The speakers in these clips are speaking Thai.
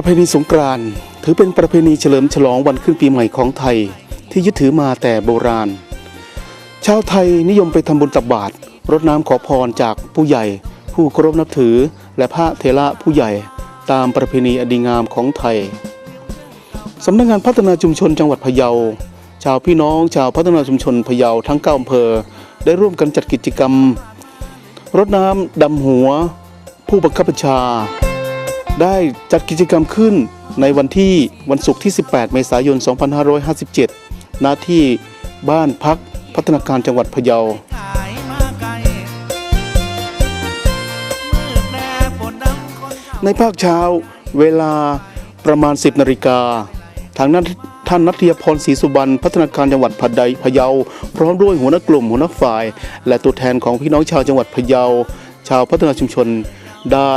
ประเพณีสงกรานต์ถือเป็นประเพณีเฉลิมฉลองวันขึ้นปีใหม่ของไทย ที่ยึดถือมาแต่โบราณ ชาวไทยนิยมไปทำบุญตักบาตรรดน้ำขอพรจากผู้ใหญ่ ผู้เคารพนับถือ และพระเถระผู้ใหญ่ตามประเพณีอดีงามของไทยสำนักงานพัฒนาชุมชนจังหวัดพะเยา ชาวพี่น้องชาวพัฒนาชุมชนพะเยาทั้งเก้าอำเภอ ได้ร่วมกันจัดกิจกรรมรดน้ำดำหัว ผู้บังคับบัญชา ได้จัดกิจกรรมขึ้นในวันที่วันศุกร์ที่ 18 เมษายน 2557 ณ ที่บ้านพักพัฒนาการจังหวัดพะเยา ในภาคเช้าเวลาประมาณ 10 นาฬิกา ทางนั้นท่านนัทยพรศรีสุบรรณพัฒนาการจังหวัดพะไดพะเยา พร้อมด้วยหัวหน้ากลุ่มหัวหน้าฝ่าย และตัวแทนของพี่น้องชาวจังหวัดพะเยา ชาวพัฒนาชุมชนได้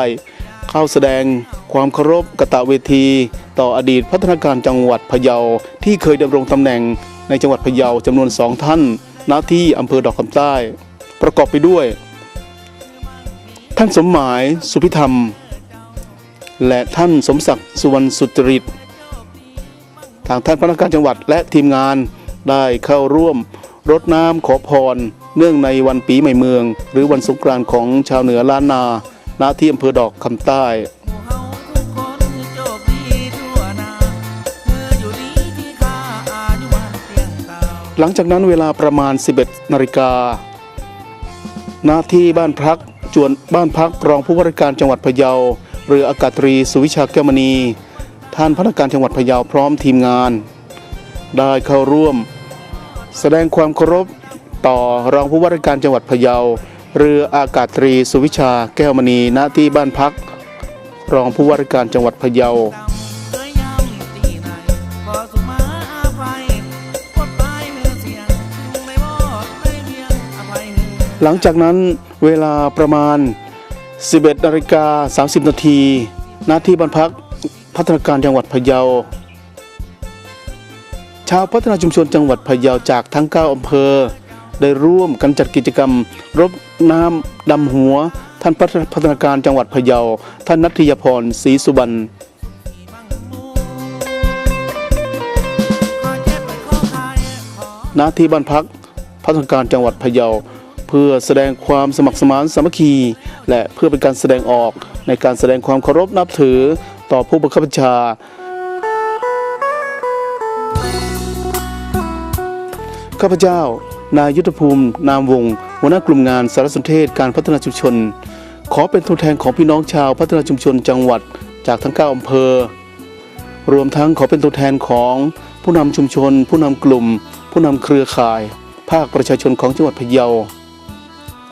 เข้าแสดงความเคารพกตะเวที ต่ออดีตพัฒนาการจังหวัดพะเยาที่เคยดำรงตำแหน่งในจังหวัดพะเยาจำนวนสองท่านณที่อำเภอดอกคำใต้ ประกอบไปด้วย ท่านสมหมายสุพิธรรม และท่านสมศักดิ์สุวรรณสุจริต ทางท่านพนักงานจังหวัดและทีมงานได้เข้าร่วมรดน้ำขอพร เนื่องในวันปีใหม่เมือง หรือวันสงกรานต์ของชาวเหนือล้านนา ณที่อำเภอดอกคำใต้หลังจากนั้นเวลาประมาณ 11นาฬิกาณที่บ้านพักจวนบ้านพักรองผู้ว่าราชการจังหวัดพะเยา เรืออากาศตรีสุวิชาแก้วมณี ท่านพนักงานจังหวัดพะเยาพร้อมทีมงาน ได้เข้าร่วม แสดงความเคารพต่อรองผู้ว่าราชการจังหวัดพะเยา เรืออากาศตรีสุวิชาแก้วมณีณที่บ้านพัก รองผู้ว่าราชการจังหวัดพะเยาหลังหลังจากนั้นเวลาประมาณ 11นาฬิกา30 นาทีณที่บ้านพักพัฒนาการจังหวัดพะเยา ชาวพัฒนาชุมชนจังหวัดพะเยาจากทั้ง 9อำเภอ ได้ร่วมกันจัดกิจกรรม รบน้ำดำหัว ท่านพัฒนาการจังหวัดพะเยา ท่านนัทยพรศรีสุบรรณขอเจ็บขอคายขอณที่บ้านพักพัฒนาการจังหวัดพะเยา เพื่อแสดงความสมัครสมานสามัคคี และเพื่อเป็นการแสดงออกในการแสดงความเคารพนับถือต่อผู้บังคับบัญชา ข้าพเจ้า นายยุทธภูมิ นามวงศ์หัวหน้ากลุ่มงานสารสนเทศการพัฒนาชุมชน ขอเป็นตัวแทนของพี่น้องชาวพัฒนาชุมชนจังหวัดจากทั้ง 9อำเภอ รวมทั้งขอเป็นตัวแทนของผู้นำชุมชน ผู้นำกลุ่ม ผู้นำเครือข่าย ภาคประชาชนของจังหวัดพะเยา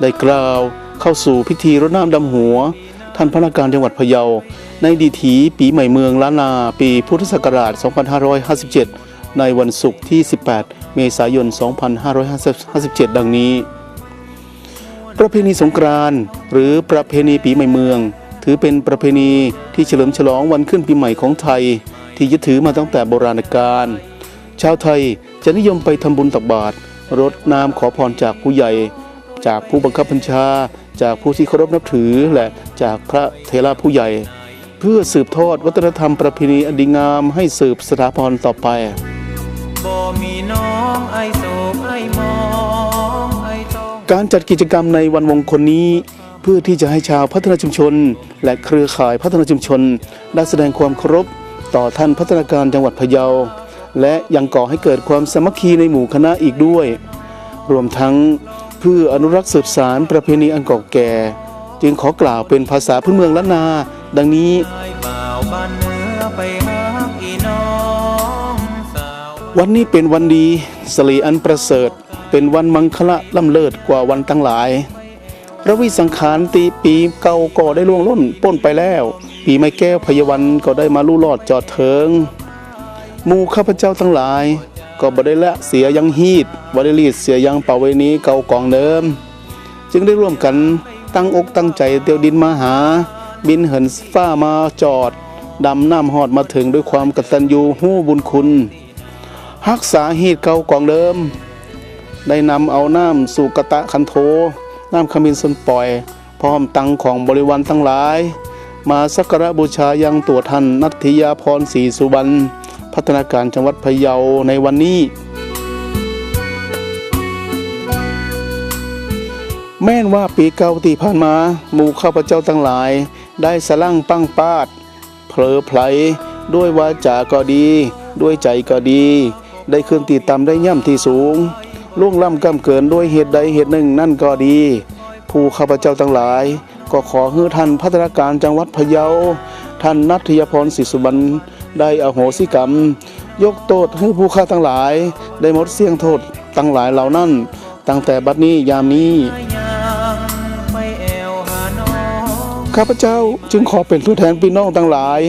ได้กล่าวเข้าสู่พิธีรดน้ำดำหัว ท่านพนักงานจังหวัดพะเยา ในดีถีปีใหม่เมืองล้านนาปีพุทธศักราช 2557 ในวันศุกร์ที่ 18 เมษายน 2557 ดังนี้ ประเพณีสงกรานต์หรือประเพณีปีใหม่เมือง ถือเป็นประเพณีที่เฉลิมฉลองวันขึ้นปีใหม่ของไทย ที่ยึดถือมาตั้งแต่โบราณกาลชาวไทยจะนิยมไปทำบุญตักบาตรรดน้ำขอพรจากผู้ใหญ่ จากผู้บังคับบัญชา จากผู้ที่เคารพนับถือและจากพระเทระผู้ใหญ่ เพื่อสืบทอดวัฒนธรรมประเพณีอันดีงามให้สืบสถาพรต่อไป กไอมองไอตองการจัดกิจกรรมในวันมงคลนี้ เพื่อที่จะให้ชาวพัฒนาชุมชน และเครือข่ายพัฒนาชุมชน ได้แสดงความเคารพต่อท่านพัฒนาการจังหวัดพะเยา และยังก่อให้เกิดความสามัคคีในหมู่คณะอีกด้วย รวมทั้งเพื่ออนุรักษ์สืบสารประเพณีอันเก่าแก่ จึงขอกล่าวเป็นภาษาพื้นเมืองล้านนา ดังนี้ วันนี้เป็นวันดีสลีอันประเสริฐ เป็นวันมังคละล่ำเลิศกว่าวันตั้งหลายระวิสังขารตีปีเก่าก็ได้ล่วงล้นป้นไปแล้ว ปีไม่แก้วพยาวันก็ได้มาลู่ลอดจอดเถิงมูข้าพเจ้าทั้งหลาย ก็บ่ได้ละเสียยังฮีดบ่ได้รีดเสียยังเป่าไว้นี้เก่ากองเดิม จึงได้ร่วมกันตั้งอกตั้งใจเตียวดินมาหา บินเหินฟ้ามาจอดดำน้ำหอดมาถึงด้วยความกตัญญูหู้บุญคุณ รักษาฮีดเก่ากองเดิม ได้นำเอาน้ำสู่กะตะคันโท น้ำขมิ้นสนปล่อย พร้อมตังของบริวารทั้งหลาย มาสักการะบูชายังตัวท่านนัทยาพรศรีสุวรรณพัฒนาการจังหวัดพะเยาในวันนี้ แม่นว่าปีเก่าที่ผ่านมาหมู่ข้าพเจ้าทั้งหลาย ได้สลั่งปั้งปาด เผลอไผลด้วยวาจาก็ดี ด้วยใจก็ดี ได้ขึ้นตีต่ำได้ย่ำที่สูงล่วงล้ำก้ำเกินด้วยเหตุใดเหตุหนึ่งนั่นก็ดี ผู้ข้าพเจ้าทั้งหลาย ก็ขอให้ท่านพัฒนาการจังหวัดพะเยา ท่านนัทยพรศิสุบรรณได้อโหสิกรรม ยกโทษให้ผู้ข้าทั้งหลาย ได้หมดเสี่ยงโทษตั้งหลายเหล่านั้น ตั้งแต่บัดนี้ยามนี้ข้าพเจ้าจึงขอเป็นผู้แทนพี่น้องทั้งหลาย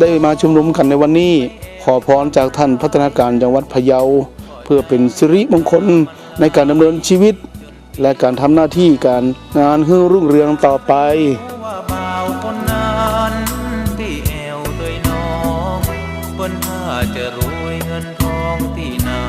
ได้มาชุมนุมกันในวันนี้ ขอพรจากท่านพัฒนาการจังหวัดพะเยา เพื่อเป็นสิริมงคลในการดำเนินชีวิต และการทำหน้าที่การงานให้รุ่งเรืองต่อไปจะรวยเงินทองที่นา